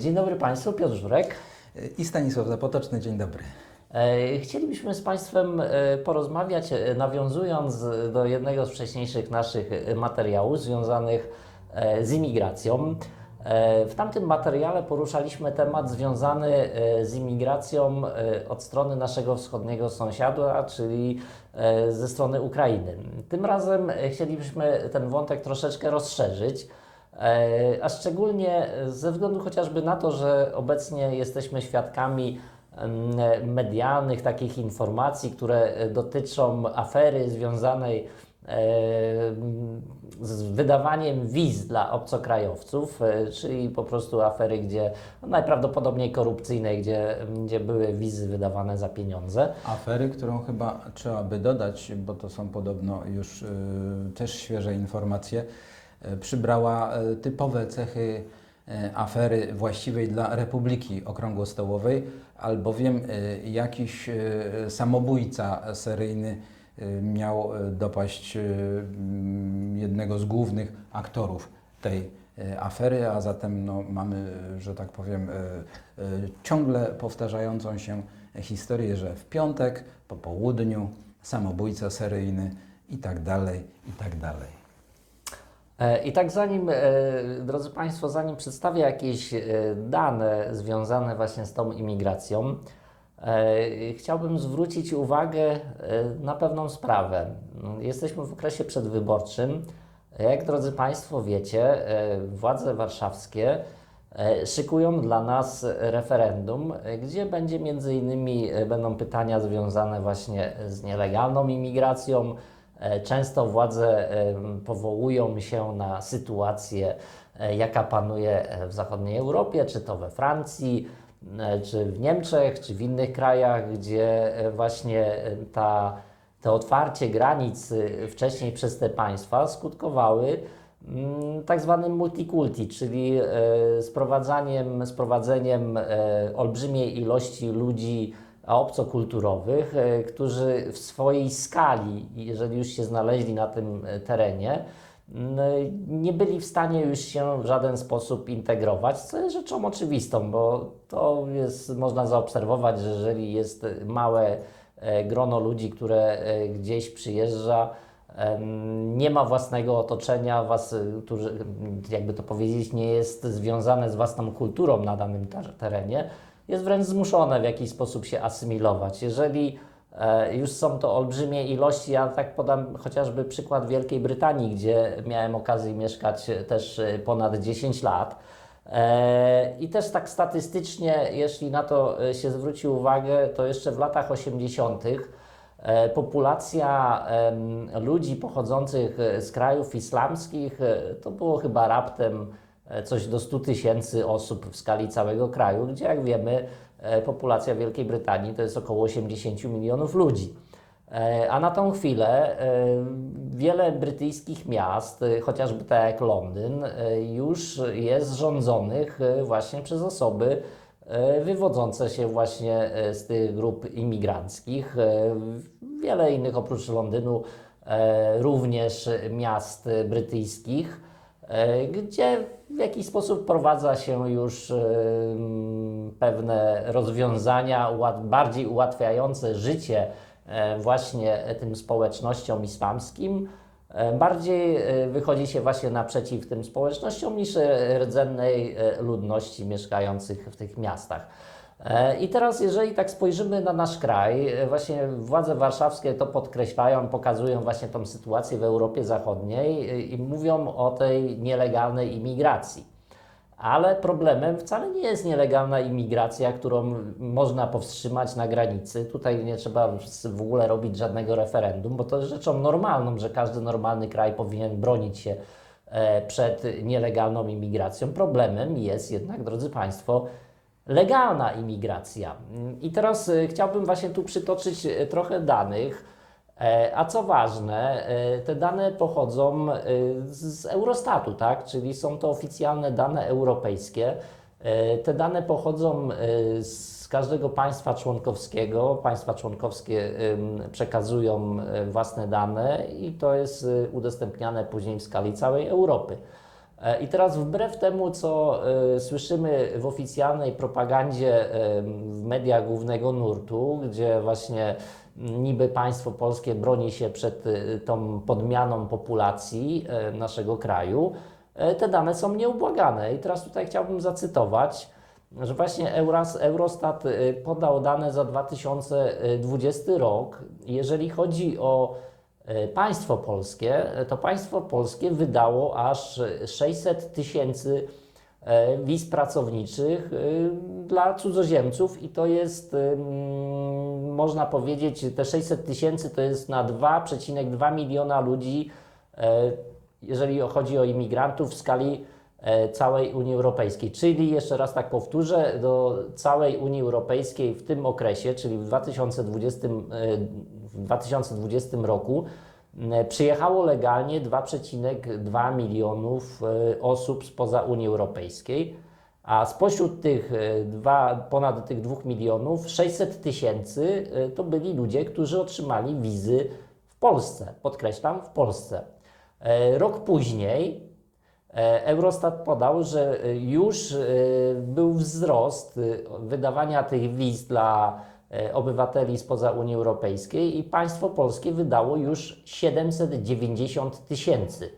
Dzień dobry Państwu, Piotr Żurek. I Stanisław Zapotoczny, dzień dobry. E, Chcielibyśmy z Państwem e, porozmawiać, e, nawiązując do jednego z wcześniejszych naszych materiałów związanych z imigracją. W tamtym materiale poruszaliśmy temat związany z imigracją od strony naszego wschodniego sąsiada, czyli ze strony Ukrainy. Tym razem chcielibyśmy ten wątek troszeczkę rozszerzyć. E, A szczególnie ze względu chociażby na to, że obecnie jesteśmy świadkami medialnych takich informacji, które dotyczą afery związanej z wydawaniem wiz dla obcokrajowców, e, czyli po prostu afery, gdzie no, najprawdopodobniej korupcyjnej, gdzie, gdzie były wizy wydawane za pieniądze. Afery, którą chyba trzeba by dodać, bo to są podobno już y, też świeże informacje, przybrała y, typowe cechy y, afery właściwej dla Republiki Okrągłostołowej, albowiem jakiś samobójca seryjny miał dopaść jednego z głównych aktorów tej afery, a zatem no, mamy, że tak powiem, ciągle powtarzającą się historię, że w piątek po południu samobójca seryjny i tak dalej, i tak dalej. E, I tak zanim, e, drodzy Państwo, zanim przedstawię jakieś e, dane związane właśnie z tą imigracją, chciałbym zwrócić uwagę na pewną sprawę. Jesteśmy w okresie przedwyborczym. Jak, drodzy Państwo, wiecie, władze warszawskie szykują dla nas referendum, gdzie będzie między innymi będą pytania związane właśnie z nielegalną imigracją. E, Często władze powołują się na sytuację, e, jaka panuje e, w zachodniej Europie, czy to we Francji, czy w Niemczech, czy w innych krajach, gdzie właśnie ta, to otwarcie granic wcześniej przez te państwa skutkowały mm, tak zwanym multikulti, czyli sprowadzaniem, sprowadzeniem olbrzymiej ilości ludzi obcokulturowych, e, którzy w swojej skali, jeżeli już się znaleźli na tym e, terenie, nie byli w stanie już się w żaden sposób integrować, co jest rzeczą oczywistą, bo to jest, można zaobserwować, że jeżeli jest małe e, grono ludzi, które gdzieś przyjeżdża, nie ma własnego otoczenia, was, którzy, jakby to powiedzieć, nie jest związane z własną kulturą na danym ter- terenie, jest wręcz zmuszone w jakiś sposób się asymilować. Jeżeli e, już są to olbrzymie ilości, ja tak podam chociażby przykład Wielkiej Brytanii, gdzie miałem okazję mieszkać e, też e, ponad 10 lat. I też tak statystycznie, jeśli na to się zwróci uwagę, to jeszcze w latach 80. E, Populacja ludzi pochodzących z krajów islamskich to było chyba raptem coś do 100 tysięcy osób w skali całego kraju, gdzie jak wiemy e, populacja Wielkiej Brytanii to jest około 80 milionów ludzi. E, A na tą chwilę e, wiele brytyjskich miast, e, chociażby tak jak Londyn, e, już jest rządzonych e, właśnie przez osoby e, wywodzące się właśnie e, z tych grup imigranckich. E, Wiele innych oprócz Londynu, e, również miast e, brytyjskich, e, gdzie w jakiś sposób prowadza się już e, pewne rozwiązania bardziej ułatwiające życie e, właśnie tym społecznościom islamskim. E, Bardziej e, wychodzi się właśnie naprzeciw tym społecznościom niż e, rdzennej e, ludności mieszkających w tych miastach. E, I teraz, jeżeli tak spojrzymy na nasz kraj, e, właśnie władze warszawskie to podkreślają, pokazują właśnie tą sytuację w Europie Zachodniej e, i mówią o tej nielegalnej imigracji. Ale problemem wcale nie jest nielegalna imigracja, którą można powstrzymać na granicy. Tutaj nie trzeba w ogóle robić żadnego referendum, bo to jest rzeczą normalną, że każdy normalny kraj powinien bronić się przed nielegalną imigracją. Problemem jest jednak, drodzy Państwo, legalna imigracja. I teraz e, chciałbym właśnie tu przytoczyć e, trochę danych. E, A co ważne, e, te dane pochodzą e, z Eurostatu, tak? czyli są to oficjalne dane europejskie. E, Te dane pochodzą z każdego państwa członkowskiego. Państwa członkowskie przekazują własne dane i to jest udostępniane później w skali całej Europy. E, I teraz wbrew temu, co e, słyszymy w oficjalnej propagandzie e, w mediach głównego nurtu, gdzie właśnie niby państwo polskie broni się przed tą podmianą populacji naszego kraju, te dane są nieubłagane. I teraz tutaj chciałbym zacytować, że właśnie Eurostat podał dane za 2020 rok. Jeżeli chodzi o państwo polskie, e, to państwo polskie wydało aż e, 600 tysięcy e, wiz pracowniczych e, dla cudzoziemców i to jest, można powiedzieć, te 600 tysięcy to jest na 2,2 miliona ludzi, e, jeżeli chodzi o imigrantów w skali e, całej Unii Europejskiej. Czyli jeszcze raz tak powtórzę, do całej Unii Europejskiej w tym okresie, czyli w 2020, e, w 2020 roku, m, przyjechało legalnie 2,2 milionów e, osób spoza Unii Europejskiej, a spośród tych e, dwa, ponad tych 2 milionów 600 tysięcy e, to byli ludzie, którzy otrzymali wizy w Polsce. Podkreślam, w Polsce. Rok później Eurostat podał, że już był wzrost wydawania tych wiz dla obywateli spoza Unii Europejskiej i państwo polskie wydało już 790 tysięcy.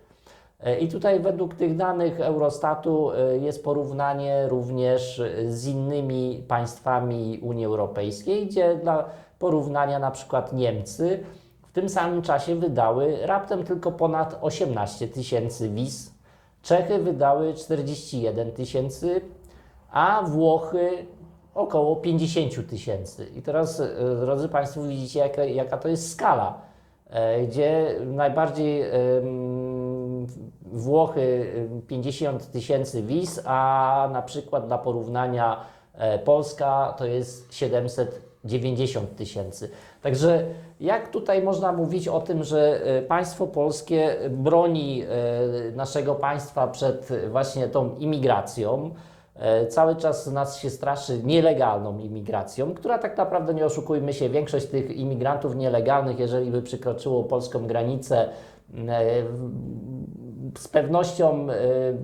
E, I tutaj według tych danych Eurostatu e, jest porównanie również e, z innymi państwami Unii Europejskiej, gdzie dla porównania na przykład Niemcy w tym samym czasie wydały raptem tylko ponad 18 tysięcy wiz, Czechy wydały 41 tysięcy, a Włochy około 50 tysięcy. I teraz, e, drodzy Państwo, widzicie, jaka, jaka to jest skala, e, gdzie najbardziej Włochy em, 50 tysięcy wiz, a na przykład dla porównania e, Polska to jest 790 tysięcy. Także jak tutaj można mówić o tym, że państwo polskie broni naszego państwa przed właśnie tą imigracją, Cały czas nas się straszy nielegalną imigracją, która tak naprawdę, nie oszukujmy się, większość tych imigrantów nielegalnych, jeżeli by przekroczyło polską granicę, e, z pewnością e,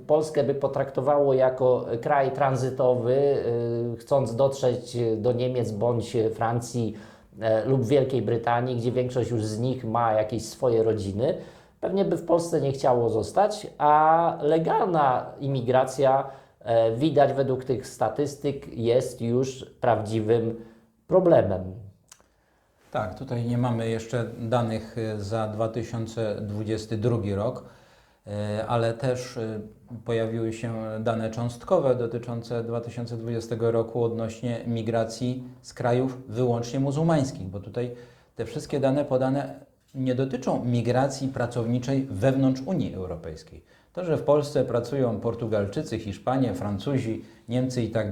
Polskę by potraktowało jako kraj tranzytowy, e, chcąc dotrzeć do Niemiec bądź Francji e, lub Wielkiej Brytanii, gdzie większość już z nich ma jakieś swoje rodziny. Pewnie by w Polsce nie chciało zostać, a legalna imigracja e, widać według tych statystyk jest już prawdziwym problemem. Tak, tutaj nie mamy jeszcze danych e, za 2022 rok, e, ale też e, pojawiły się dane cząstkowe dotyczące 2020 roku odnośnie migracji z krajów wyłącznie muzułmańskich, bo tutaj te wszystkie dane podane nie dotyczą migracji pracowniczej wewnątrz Unii Europejskiej. To, że w Polsce pracują Portugalczycy, Hiszpanie, Francuzi, Niemcy i tak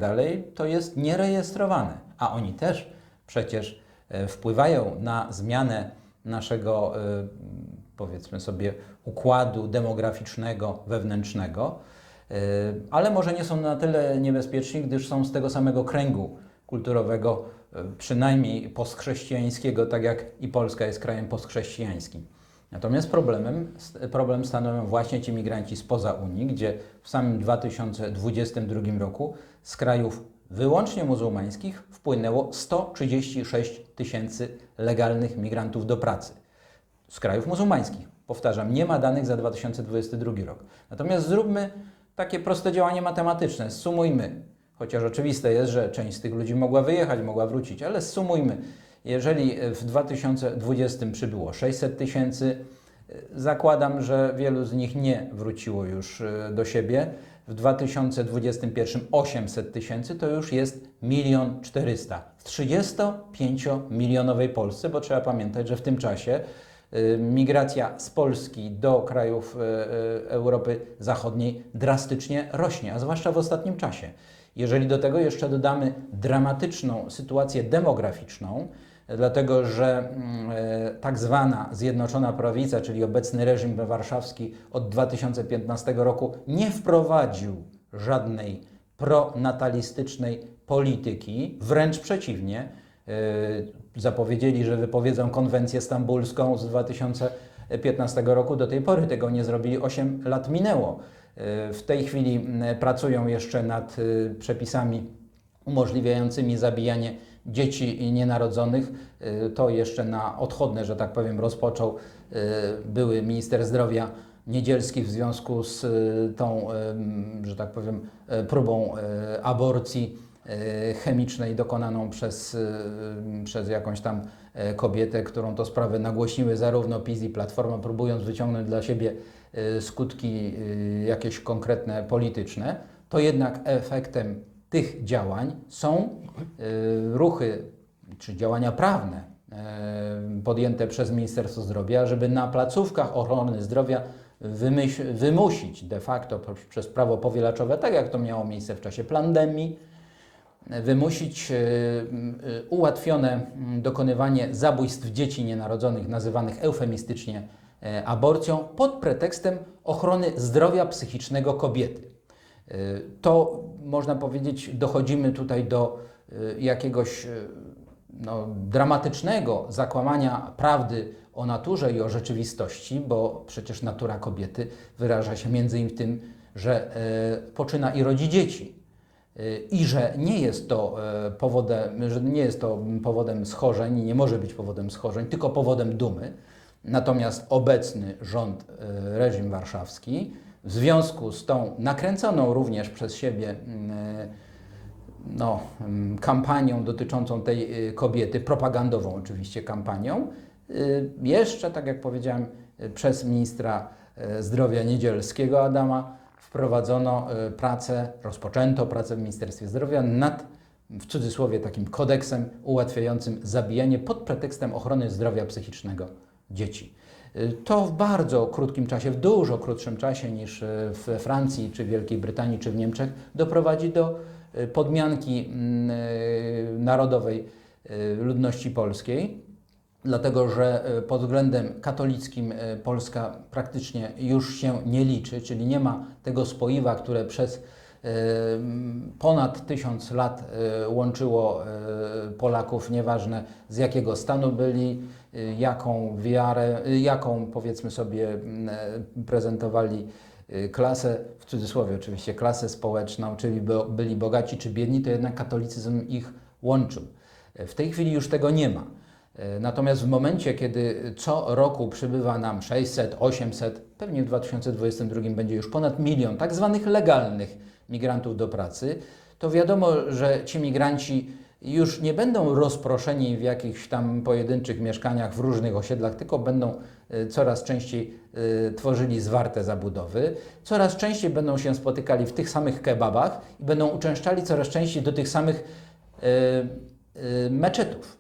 to jest nierejestrowane, a oni też przecież e, wpływają na zmianę naszego, e, powiedzmy sobie, układu demograficznego, wewnętrznego, e, ale może nie są na tyle niebezpieczni, gdyż są z tego samego kręgu kulturowego, przynajmniej postchrześcijańskiego, tak jak i Polska jest krajem postchrześcijańskim. Natomiast problemem, problem stanowią właśnie ci migranci spoza Unii, gdzie w samym 2022 roku z krajów wyłącznie muzułmańskich wpłynęło 136 tysięcy legalnych migrantów do pracy. Z krajów muzułmańskich. Powtarzam, nie ma danych za 2022 rok. Natomiast zróbmy takie proste działanie matematyczne. Sumujmy. Chociaż oczywiste jest, że część z tych ludzi mogła wyjechać, mogła wrócić, ale sumujmy. Jeżeli w 2020 przybyło 600 tysięcy, zakładam, że wielu z nich nie wróciło już e, do siebie. W 2021 800 tysięcy to już jest milion 400 w 35-milionowej Polsce, bo trzeba pamiętać, że w tym czasie migracja z Polski do krajów Europy Zachodniej drastycznie rośnie, a zwłaszcza w ostatnim czasie. Jeżeli do tego jeszcze dodamy dramatyczną sytuację demograficzną, dlatego że mm, e, tak zwana Zjednoczona Prawica, czyli obecny reżim warszawski od 2015 roku nie wprowadził żadnej pronatalistycznej polityki, wręcz przeciwnie, e, zapowiedzieli, że wypowiedzą konwencję stambulską z 2015 roku. Do tej pory tego nie zrobili, 8 lat minęło. W tej chwili m, pracują jeszcze nad przepisami umożliwiającymi zabijanie dzieci nienarodzonych. Y, To jeszcze na odchodne, że tak powiem, rozpoczął y, były minister zdrowia Niedzielski w związku z y, tą, że tak powiem, y, próbą y, aborcji y, chemicznej dokonaną przez, przez jakąś tam kobietę, którą to sprawę nagłośniły zarówno PiS i Platforma, próbując wyciągnąć dla siebie skutki jakieś konkretne polityczne, to jednak efektem tych działań są y, ruchy czy działania prawne y, podjęte przez Ministerstwo Zdrowia, żeby na placówkach ochrony zdrowia wymusić de facto przez prawo powielaczowe, tak jak to miało miejsce w czasie pandemii, wymusić y, y, ułatwione mm, dokonywanie zabójstw dzieci nienarodzonych, nazywanych eufemistycznie e, aborcją, pod pretekstem ochrony zdrowia psychicznego kobiety. To można powiedzieć, dochodzimy tutaj do y, jakiegoś y, no, dramatycznego zakłamania prawdy o naturze i o rzeczywistości, bo przecież natura kobiety wyraża się między innymi w tym, że e, poczyna i rodzi dzieci. Y, I że nie jest to powodem, że nie jest to powodem schorzeń nie może być powodem schorzeń, tylko powodem dumy. Natomiast obecny rząd, reżim warszawski, w związku z tą nakręconą również przez siebie mm, e, no, mm, kampanią dotyczącą tej y, kobiety, propagandową oczywiście kampanią, y, jeszcze, tak jak powiedziałem, przez ministra zdrowia Niedzielskiego Adama wprowadzono pracę, rozpoczęto pracę w Ministerstwie Zdrowia nad, w cudzysłowie, takim kodeksem ułatwiającym zabijanie pod pretekstem ochrony zdrowia psychicznego dzieci. To w bardzo krótkim czasie, w dużo krótszym czasie niż we Francji, czy Wielkiej Brytanii, czy w Niemczech, doprowadzi do y, podmianki mm, y, narodowej y, ludności polskiej, dlatego że pod względem katolickim Polska praktycznie już się nie liczy, czyli nie ma tego spoiwa, które przez ponad tysiąc lat y, łączyło y, Polaków, nieważne z jakiego stanu byli, y, jaką wiarę, jaką powiedzmy sobie e, prezentowali klasę, w cudzysłowie oczywiście, klasę społeczną, czyli byli bogaci czy biedni, to jednak katolicyzm ich łączył. W tej chwili już tego nie ma. E, Natomiast w momencie, kiedy co roku przybywa nam 600, 800, pewnie w 2022 będzie już ponad milion tak zwanych legalnych migrantów do pracy, to wiadomo, że ci migranci już nie będą rozproszeni w jakichś tam pojedynczych mieszkaniach w różnych osiedlach, tylko będą e, coraz częściej e, tworzyli zwarte zabudowy, coraz częściej będą się spotykali w tych samych kebabach i będą uczęszczali coraz częściej do tych samych e, meczetów.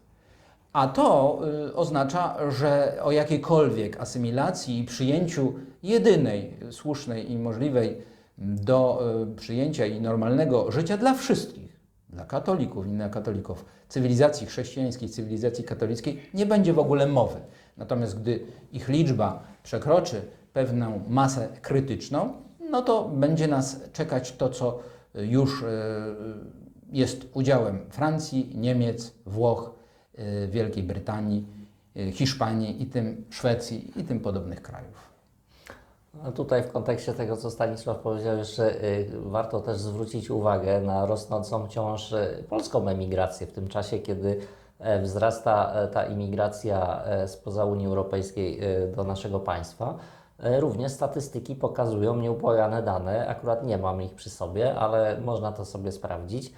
A to y, oznacza, że o jakiejkolwiek asymilacji i przyjęciu jedynej słusznej i możliwej do y, przyjęcia i normalnego życia dla wszystkich, dla katolików i niekatolików, cywilizacji chrześcijańskiej, cywilizacji katolickiej, nie będzie w ogóle mowy. Natomiast gdy ich liczba przekroczy pewną masę krytyczną, no to będzie nas czekać to, co y, już jest udziałem Francji, Niemiec, Włoch, Wielkiej Brytanii, y, Hiszpanii i tym Szwecji i tym podobnych krajów. No tutaj w kontekście tego, co Stanisław powiedział, jeszcze y, warto też zwrócić uwagę na rosnącą wciąż polską emigrację w tym czasie, kiedy e, wzrasta e, ta imigracja e, spoza Unii Europejskiej e, do naszego państwa. E, Również statystyki pokazują nieupojane dane, akurat nie mam ich przy sobie, ale można to sobie sprawdzić, e,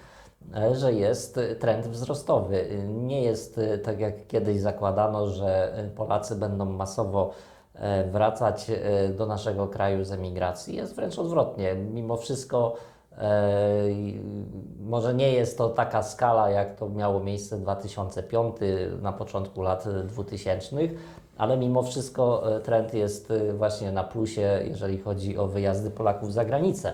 że jest e, trend wzrostowy. E, Nie jest e, tak jak kiedyś zakładano, że e, Polacy będą masowo e, wracać e, do naszego kraju z emigracji. Jest wręcz odwrotnie. Mimo wszystko e, może nie jest to taka skala, jak to miało miejsce w 2005, na początku lat 2000, ale mimo wszystko e, trend jest e, właśnie na plusie, jeżeli chodzi o wyjazdy Polaków za granicę.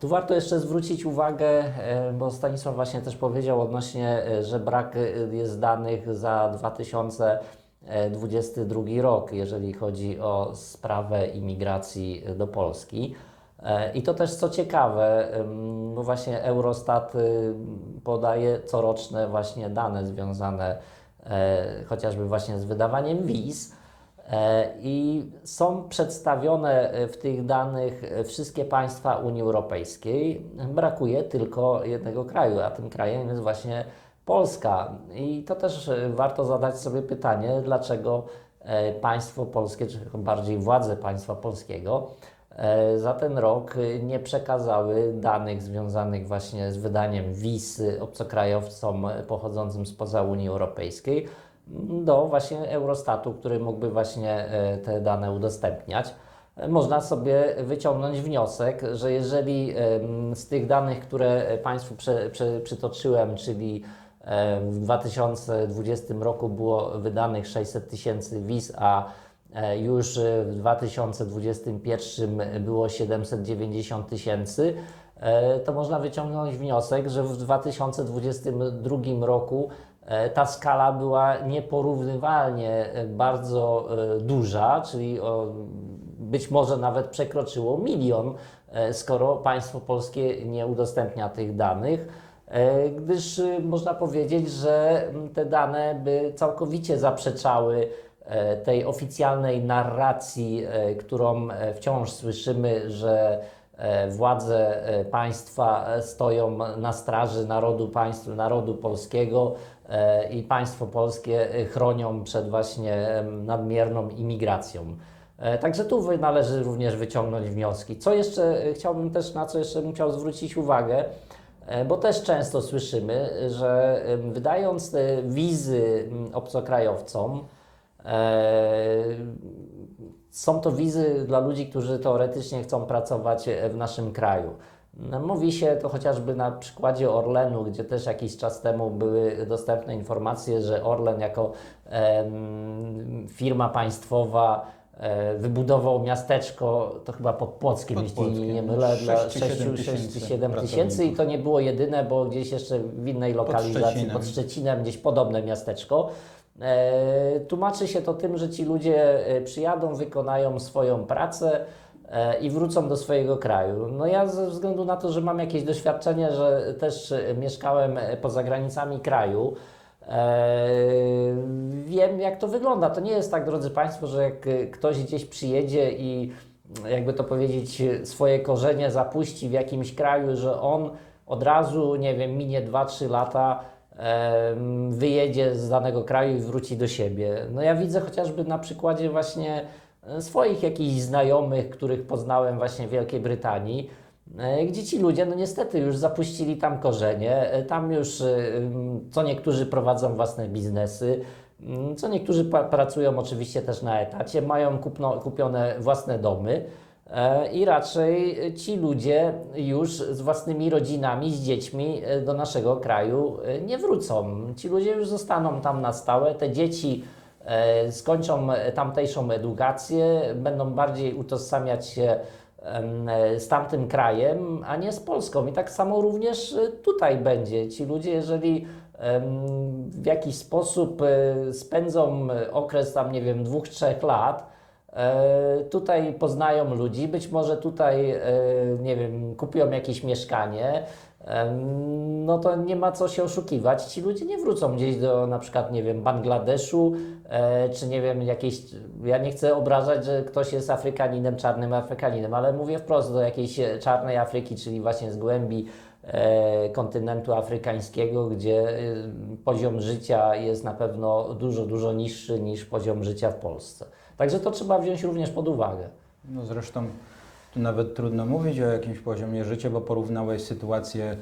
Tu warto jeszcze zwrócić uwagę, e, bo Stanisław właśnie też powiedział odnośnie, e, że brak e, jest danych za 2022 rok, jeżeli chodzi o sprawę imigracji do Polski. I to też co ciekawe, no właśnie Eurostat y, podaje coroczne właśnie dane związane chociażby właśnie z wydawaniem wiz. E, I są przedstawione e, w tych danych e, wszystkie państwa Unii Europejskiej. Brakuje tylko jednego kraju, a tym krajem jest właśnie Polska. I to też warto zadać sobie pytanie, dlaczego państwo polskie, czy bardziej władze państwa polskiego, za ten rok nie przekazały danych związanych właśnie z wydaniem wiz obcokrajowcom pochodzącym spoza Unii Europejskiej do właśnie Eurostatu, który mógłby właśnie e, te dane udostępniać. Można sobie wyciągnąć wniosek, że jeżeli z tych danych, które Państwu przytoczyłem, czyli w 2020 roku było wydanych 600 tysięcy wiz, a e, już e, w 2021 było 790 tysięcy, to można wyciągnąć wniosek, że w 2022 roku ta skala była nieporównywalnie e, bardzo e, duża, czyli być może nawet przekroczyło milion, e, skoro państwo polskie nie udostępnia tych danych, e, gdyż e, można powiedzieć, że te dane by całkowicie zaprzeczały e, tej oficjalnej narracji, e, którą e, wciąż słyszymy, że e, władze e, państwa e, stoją na straży narodu państw, narodu polskiego. e, i państwo polskie e, chronią przed właśnie nadmierną imigracją. E, Także tu należy również wyciągnąć wnioski. Co jeszcze e, chciałbym też, na co jeszcze bym chciał zwrócić uwagę, e, bo też często słyszymy, że wydając te wizy obcokrajowcom, e, są to wizy dla ludzi, którzy teoretycznie chcą pracować e, w naszym kraju. No, Mówi się to chociażby na przykładzie Orlenu, gdzie też jakiś czas temu były dostępne informacje, że Orlen jako em, firma państwowa e, wybudował miasteczko, to chyba pod Płockiem, Pod jeśli nie Płockiem. mylę, dla Sześć czy 6 siedem 6 tysięcy 7 tysięcy i to nie było jedyne, bo gdzieś jeszcze w innej lokalizacji Szczecinem. pod Szczecinem, gdzieś podobne miasteczko. E, tłumaczy się to tym, że ci ludzie e, przyjadą, wykonają swoją pracę i wrócą do swojego kraju. No ja ze względu na to, że mam jakieś doświadczenie, że też e, mieszkałem e, poza granicami kraju, e, wiem jak to wygląda. To nie jest tak, drodzy Państwo, że jak e, ktoś gdzieś przyjedzie i jakby to powiedzieć, swoje korzenie zapuści w jakimś kraju, że on od razu, nie wiem, minie 2-3 lata, em, wyjedzie z danego kraju i wróci do siebie. No ja widzę chociażby na przykładzie właśnie e, swoich jakichś znajomych, których poznałem właśnie w Wielkiej Brytanii, e, gdzie ci ludzie, no niestety już zapuścili tam korzenie, e, tam już e, co niektórzy prowadzą własne biznesy, m, co niektórzy pracują oczywiście też na etacie, mają kupno, kupione własne domy. E, I raczej ci ludzie już z własnymi rodzinami, z dziećmi e, do naszego kraju e, nie wrócą. Ci ludzie już zostaną tam na stałe. Te dzieci e, skończą e, tamtejszą edukację, będą bardziej utożsamiać się e, z tamtym krajem, a nie z Polską. I tak samo również e, tutaj będzie. Ci ludzie, jeżeli w jakiś sposób spędzą okres tam, nie wiem, dwóch, trzech lat, Tutaj poznają ludzi, być może tutaj, e, nie wiem, kupią jakieś mieszkanie, no to nie ma co się oszukiwać. Ci ludzie nie wrócą gdzieś do na przykład, nie wiem, Bangladeszu, e, czy nie wiem, jakieś, ja nie chcę obrażać, że ktoś jest Afrykaninem, czarnym Afrykaninem, ale mówię wprost do jakiejś e, czarnej Afryki, czyli właśnie z głębi e, kontynentu afrykańskiego, gdzie e, poziom życia jest na pewno dużo, dużo niższy niż poziom życia w Polsce. Także to trzeba wziąć również pod uwagę. No zresztą tu nawet trudno mówić o jakimś poziomie życia, bo porównałeś sytuację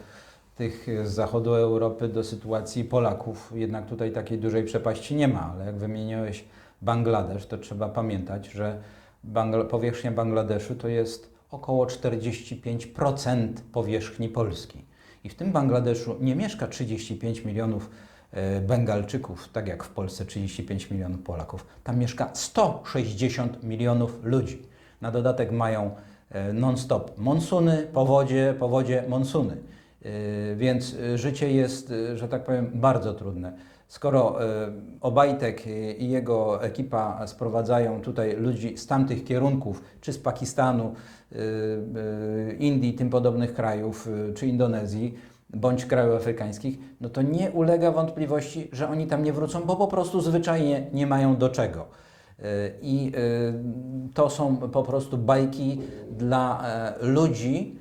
tych z zachodu Europy do sytuacji Polaków. Jednak tutaj takiej dużej przepaści nie ma, ale jak wymieniłeś Bangladesz, to trzeba pamiętać, że powierzchnia Bangladeszu to jest około 45% powierzchni Polski. I w tym Bangladeszu nie mieszka 35 milionów Bengalczyków, tak jak w Polsce 35 milionów Polaków. Tam mieszka 160 milionów ludzi. Na dodatek mają e, non-stop monsuny, powodzie, powodzie, monsuny. E, Więc e, życie jest, e, że tak powiem, bardzo trudne. Skoro e, Obajtek e, i jego ekipa sprowadzają tutaj ludzi z tamtych kierunków, czy z Pakistanu, e, e, Indii, tym podobnych krajów, e, czy Indonezji, bądź krajów afrykańskich, no to nie ulega wątpliwości, że oni tam nie wrócą, bo po prostu zwyczajnie nie mają do czego. I y, to są po prostu bajki dla e, ludzi,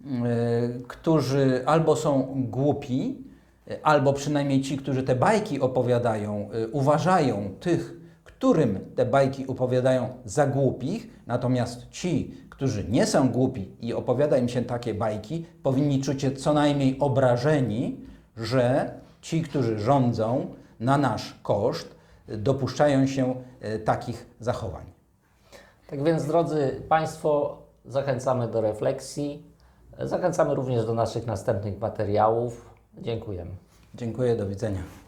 y, którzy albo są głupi, y, albo przynajmniej ci, którzy te bajki opowiadają, y, uważają tych, którym te bajki opowiadają za głupich, natomiast ci, którzy nie są głupi i opowiada im się takie bajki, powinni czuć się co najmniej obrażeni, że ci, którzy rządzą na nasz koszt, dopuszczają się y, takich zachowań. Tak więc, drodzy Państwo, zachęcamy do refleksji. Zachęcamy również do naszych następnych materiałów. Dziękujemy. Dziękuję, do widzenia.